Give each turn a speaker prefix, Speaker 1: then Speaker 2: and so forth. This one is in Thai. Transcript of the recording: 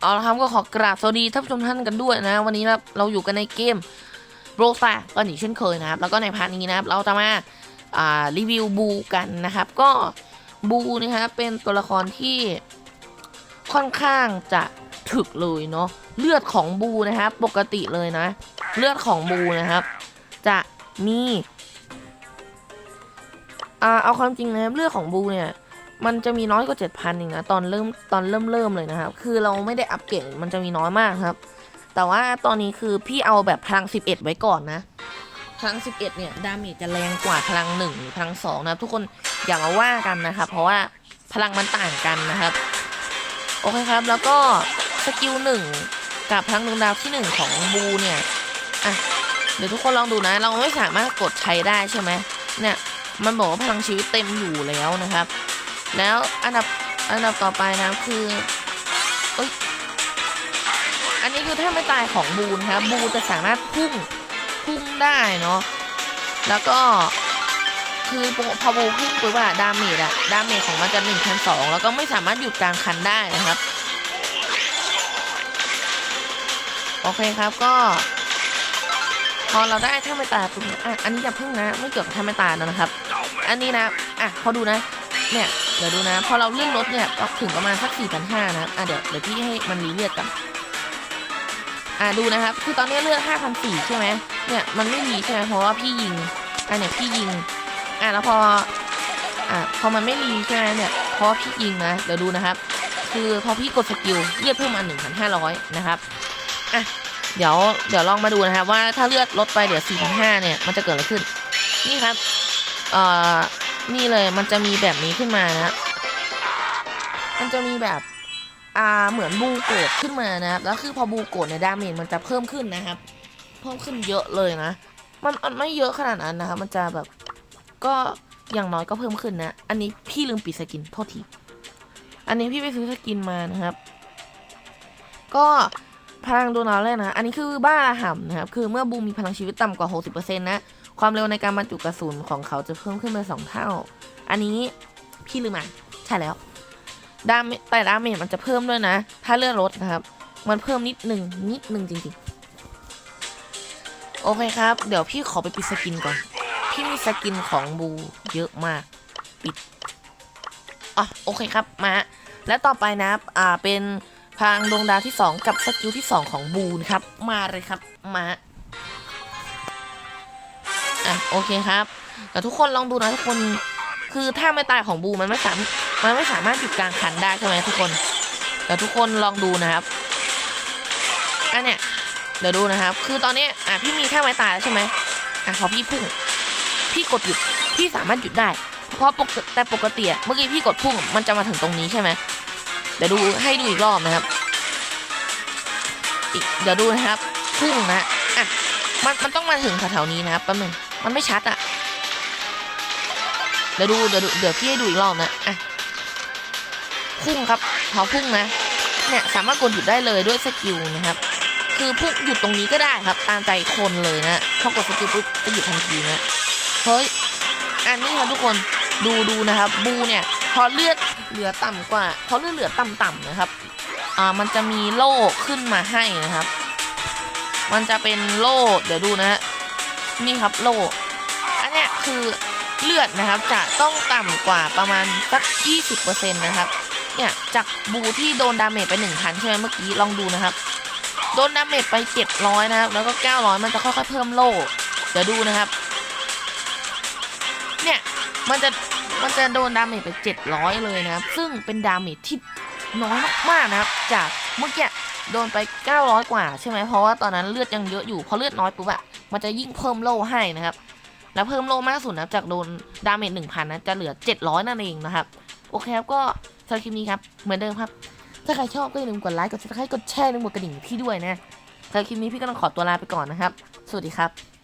Speaker 1: เอาละครับก็ขอกราบสวัสดีท่านผู้ชมท่านกันด้วยนะ วันนี้นะเราอยู่กันในเกมโรซาก็หนีเช่นเคยนะครับ แล้วก็ในพาร์ทนี้นะครับ เราจะมาอ่ารีวิวบูกันนะครับ ก็บูนะครับเป็นตัวละครที่ค่อนข้างจะถึกเลยเนาะเลือดของบูนะครับ ปกติเลยนะ เลือดของบูนะครับ จะมีอ่าเอาความจริงนะครับเลือดของบูเนี่ย มันจะมีน้อยกว่า7,000เองนะตอนเริ่มตอนเริ่มเริ่มเลยนะครับ คือเราไม่ได้อัปเกรดมันจะมีน้อยมากครับ แต่ว่าตอนนี้คือพี่เอาแบบพลัง 11 ไว้ก่อนนะ พลัง 11 เนี่ยดาเมจจะแรงกว่าพลัง1หรือพลัง2นะครับทุกคนอย่ามาว่ากันนะครับ เพราะว่าพลังมันต่างกันนะครับ โอเคครับ แล้วก็สกิล1กับพลังดวงดาวที่1ของบูเนี่ยอะเดี๋ยวทุกคนลองดูนะ เราไม่สามารถกดใช้ได้ใช่ไหมเนี่ยมันบอกว่าพลังชีวิตเต็มอยู่แล้วนะครับ แล้วอันดับอันดับต่อไปนะคือเอ้ยอันนี้คือถ้าไม่ตายของบูนครับบูจะสามารถพุ่งพุ่งได้เนาะแล้วก็คือพอบูพุ่งปุ๊บอะดาเมจอะดาเมจของมันจะหนึ่งพันสองแล้วก็ไม่สามารถหยุดกลางคันได้นะครับโอเคครับก็ พอเราได้ถ้าไม่ตายปุ๊บอะอันนี้อย่าเพิ่งนะ ไม่เกี่ยวกับถ้าไม่ตายนะครับ อันนี้นะอะพอดูนะ เนี่ย เดี๋ยวดูนะ พอเราเลื่อนรถเนี่ยก็ถึงประมาณสัก4 5 0 0นะ อะเดี๋ยวเดี๋ยวพี่ให้มันรีเลือดกัน อะดูนะครับ คือตอนนี้เลือด5,004ใช่ไหมเนี่ยมันไม่รีใช่ไหมเพราะว่าพี่ยิง อะเนี่ยพี่ยิง อะแล้วพอ อะพอมันไม่รีใช่ไหมเนี่ยเพราะพี่ยิงนะ เดี๋ยวดูนะครับ คือพอพี่กดสกิลเลือดเพิ่มมา1,500นะครับ อะเดี๋ยวเดี๋ยวลองมาดูนะครับว่าถ้าเลือดลดไปเหลือ4,500เนี่ยมันจะเกิดอะไรขึ้น นี่ครับ เอ่อ นี่เลยมันจะมีแบบนี้ขึ้นมานะ มันจะมีแบบอ่าเหมือนบูโกดขึ้นมานะครับ แล้วคือพอบูโกดเนี่ยดาเมจมันจะเพิ่มขึ้นนะครับ เพิ่มขึ้นเยอะเลยนะ มันมันไม่เยอะขนาดนั้นนะครับ มันจะแบบก็อย่างน้อยก็เพิ่มขึ้นนะ อันนี้พี่ลืมปิดสกินโทษที อันนี้พี่ไปซื้อสกินมานะครับ ก็พลังโดนเอาเลยนะ อันนี้คือบ้าระห่ำนะครับ คือเมื่อบูมีพลังชีวิตต่ำกว่า 60%นะ ความเร็วในการบรรจุกระสุนของเขาจะเพิ่มขึ้นเป็นสองเท่า อันนี้พี่ลืมอ่านใช่แล้วดาเมแต่ดาเมจมันจะเพิ่มด้วยนะ ถ้าเลื่อนรถนะครับ มันเพิ่มนิดหนึ่งนิดหนึ่งจริงๆ โอเคครับ เดี๋ยวพี่ขอไปปิดสกินก่อน พี่มีสกินของบูเยอะมาก ปิดอะโอเคครับมา และต่อไปนะครับอ่าเป็นพลังดวงดาวที่ 2 กับสกิลที่ 2 ของบูนะครับ มาเลยครับมา อะโอเคครับแต่ทุกคนลองดูนะทุกคน คือถ้าไม่ตายของบูมันไม่สามมันไม่สามารถหยุดกลางคันได้ใช่ไหมทุกคนแต่ทุกคนลองดูนะครับอันเนี้ยเดี๋ยวดูนะครับ คือตอนนี้อะพี่มีแค่ไม้ตายแล้วใช่ไหมอะพอพี่พุ่ง พี่กดหยุดพี่สามารถหยุดได้ เพราะปกแต่ปกติเมื่อกี้พี่กดพุ่งมันจะมาถึงตรงนี้ใช่ไหมเดี๋ยวดูให้ดูอีกรอบนะครับ อีกเดี๋ยวดูนะครับพุ่งนะอะมันมันต้องมาถึงแถวๆนี้นะครับแป๊บนึง มันไม่ชัดอะเดี๋ยวดูเดี๋ยวเดี๋ยวพี่ให้ดูอีกรอบนะอะพุ่งครับพอพุ่งนะ เนี่ยสามารถกดหยุดได้เลยด้วยสกิลนะครับ คือพุ่งหยุดตรงนี้ก็ได้ครับ ตามใจคนเลยนะพอกดสกิลปุ๊บจะหยุดทันทีนะเฮ้ยอันนี้ครับทุกคนดูดูนะครับบูเนี่ยพอเลือดเหลือต่ำกว่าพอเลือดเหลือต่ำๆนะครับอ่ามันจะมีโล่ขึ้นมาให้นะครับ มันจะเป็นโล่เดี๋ยวดูนะฮะ นี่ครับโล่อันเนี้ยคือเลือดนะครับจะต้องต่ำกว่าประมาณสัก 20%นะครับเนี่ยจากบูที่โดนดาเมจไป 1,000 ใช่ไหมเมื่อกี้ลองดูนะครับ โดนดาเมจไป 700 นะครับ แล้วก็ 900 มันจะค่อยๆเพิ่มโล่เดี๋ยวดูนะครับ เนี่ยมันจะมันจะโดนดาเมจไป 700 เลยนะครับ ซึ่งเป็นดาเมจที่น้อยมากๆนะครับ จากเมื่อกี้ โดนไป 900 กว่าใช่ไหมเพราะว่าตอนนั้นเลือดยังเยอะอยู่พอเลือดน้อยปุ๊บอะมันจะยิ่งเพิ่มโล่ให้นะครับ แล้วเพิ่มโล่มากสุดนะจากโดนดาเมจ1,000นะจะเหลือ 700 นั่นเองนะครับ โอเคครับก็สำหรับคลิปนี้ครับเหมือนเดิมครับ ถ้าใครชอบก็อย่าลืมกดไลค์กดซับสไครต์กดแชร์ในหมวดกระดิ่งพี่ด้วยนะสำหรับคลิปนี้พี่ก็ต้องขอตัวลาไปก่อนนะครับ สวัสดีครับ